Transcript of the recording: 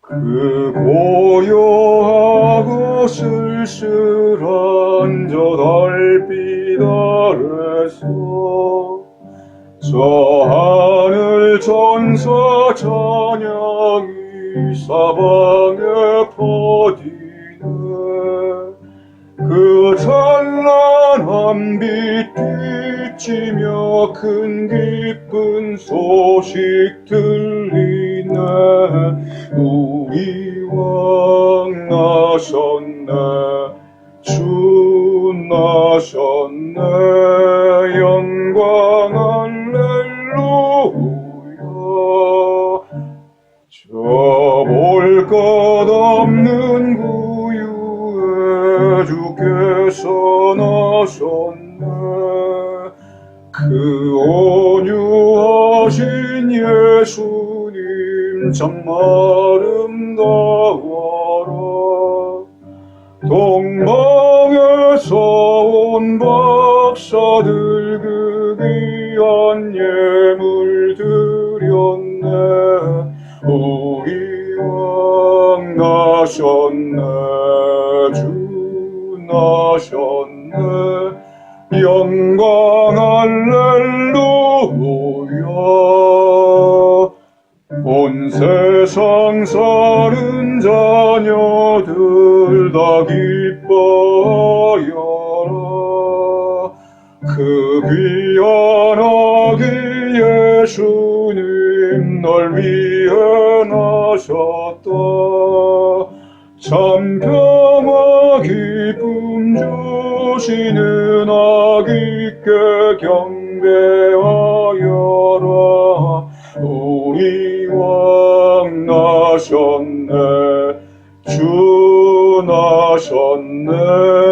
그 고요하고 쓸쓸한 저 달빛 아래서 저 하늘 천사 찬양이 사방에 퍼지 찬란한 빛 비치며 큰 기쁜 소식 들리네 우리 왕 나셨네 주 나셨네 영광 할렐루야. 저볼것 없는 구유에 주께서 나셨네. 그 온유하신 예수님 참 아름다워라. 동방에서 온 박사들 그 귀한 예물 드렸네. 우리 왕 나셨네. 주 나셨네 영광 할렐루야. 온 세상 사는 자녀들 다 기뻐하여라. 그 귀한 아기 예수님 널 위해 나셨다. 참 평화 기쁨 주 시는 아기께 경배하여라. 우리 왕 나셨네 주 나셨네